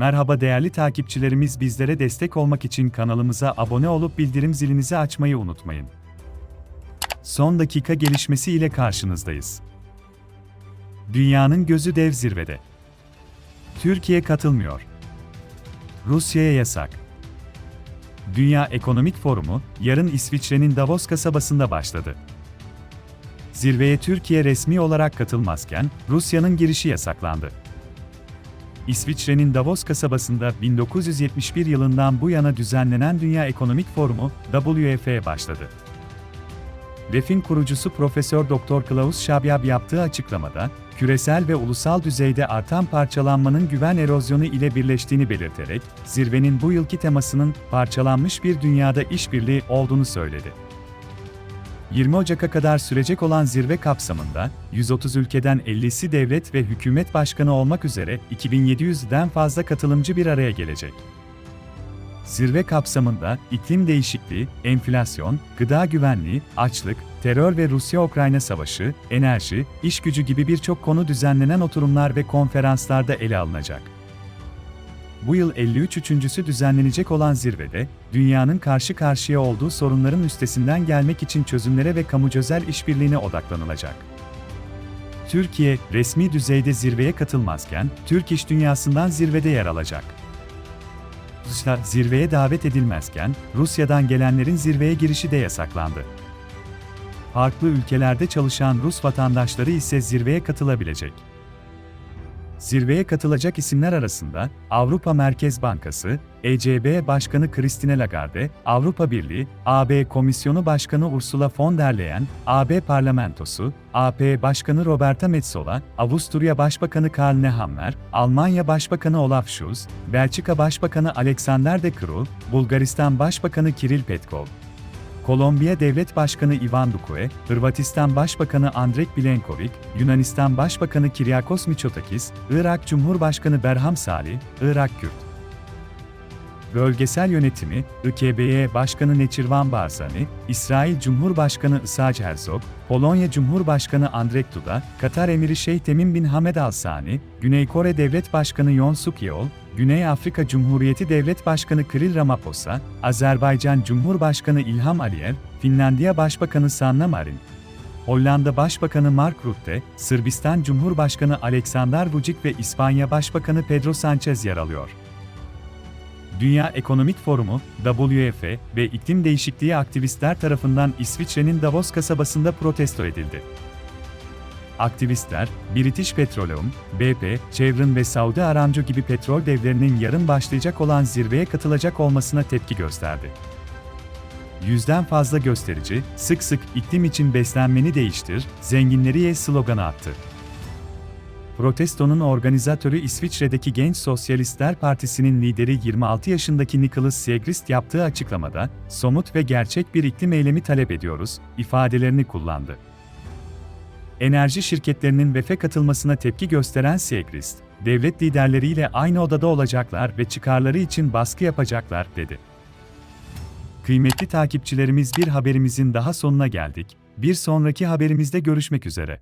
Merhaba değerli takipçilerimiz bizlere destek olmak için kanalımıza abone olup bildirim zilinizi açmayı unutmayın. Son dakika gelişmesi ile karşınızdayız. Dünyanın gözü dev zirvede. Türkiye katılmıyor. Rusya'ya yasak. Dünya Ekonomik Forumu yarın İsviçre'nin Davos kasabasında başladı. Zirveye Türkiye resmi olarak katılmazken Rusya'nın girişi yasaklandı. İsviçre'nin Davos kasabasında 1971 yılından bu yana düzenlenen Dünya Ekonomik Forumu WEF başladı. WEF'in kurucusu Profesör Dr. Klaus Schwab yaptığı açıklamada, küresel ve ulusal düzeyde artan parçalanmanın güven erozyonu ile birleştiğini belirterek, zirvenin bu yılki temasının parçalanmış bir dünyada işbirliği olduğunu söyledi. 20 Ocak'a kadar sürecek olan zirve kapsamında 130 ülkeden 50'si devlet ve hükümet başkanı olmak üzere 2700'den fazla katılımcı bir araya gelecek. Zirve kapsamında iklim değişikliği, enflasyon, gıda güvenliği, açlık, terör ve Rusya-Ukrayna savaşı, enerji, iş gücü gibi birçok konu düzenlenen oturumlar ve konferanslarda ele alınacak. Bu yıl 53 üçüncüsü düzenlenecek olan zirvede, dünyanın karşı karşıya olduğu sorunların üstesinden gelmek için çözümlere ve kamucözel işbirliğine odaklanılacak. Türkiye, resmi düzeyde zirveye katılmazken, Türk iş dünyasından zirvede yer alacak. Rusya zirveye davet edilmezken, Rusya'dan gelenlerin zirveye girişi de yasaklandı. Farklı ülkelerde çalışan Rus vatandaşları ise zirveye katılabilecek. Zirveye katılacak isimler arasında Avrupa Merkez Bankası, ECB Başkanı Christine Lagarde, Avrupa Birliği, AB Komisyonu Başkanı Ursula von der Leyen, AB Parlamentosu, AP Başkanı Roberta Metsola, Avusturya Başbakanı Karl Nehammer, Almanya Başbakanı Olaf Scholz, Belçika Başbakanı Alexander De Croo, Bulgaristan Başbakanı Kiril Petkov, Kolombiya Devlet Başkanı Ivan Duque, Hırvatistan Başbakanı Andrej Plenković, Yunanistan Başbakanı Kyriakos Mitsotakis, Irak Cumhurbaşkanı Berham Salih, Irak Kürt. Bölgesel Yönetimi, IKB'ye Başkanı Neçirvan Barzani, İsrail Cumhurbaşkanı Isaac Herzog, Polonya Cumhurbaşkanı Andrzej Duda, Katar Emiri Şeyh Temim bin Hamed Al Sani, Güney Kore Devlet Başkanı Yoon Suk Yeol, Güney Afrika Cumhuriyeti Devlet Başkanı Kirill Ramaphosa, Azerbaycan Cumhurbaşkanı İlham Aliyev, Finlandiya Başbakanı Sanna Marin, Hollanda Başbakanı Mark Rutte, Sırbistan Cumhurbaşkanı Aleksandar Vučić ve İspanya Başbakanı Pedro Sanchez yer alıyor. Dünya Ekonomik Forumu, WEF ve iklim değişikliği aktivistler tarafından İsviçre'nin Davos kasabasında protesto edildi. Aktivistler, British Petroleum, BP, Chevron ve Saudi Aramco gibi petrol devlerinin yarın başlayacak olan zirveye katılacak olmasına tepki gösterdi. Yüzden fazla gösterici, sık sık iklim için beslenmeni değiştir, zenginleri ye sloganı attı. Protestonun organizatörü İsviçre'deki Genç Sosyalistler Partisi'nin lideri 26 yaşındaki Nicholas Segrist yaptığı açıklamada, somut ve gerçek bir iklim eylemi talep ediyoruz, ifadelerini kullandı. Enerji şirketlerinin VEF'e katılmasına tepki gösteren Segrist, devlet liderleriyle aynı odada olacaklar ve çıkarları için baskı yapacaklar, dedi. Kıymetli takipçilerimiz bir haberimizin daha sonuna geldik. Bir sonraki haberimizde görüşmek üzere.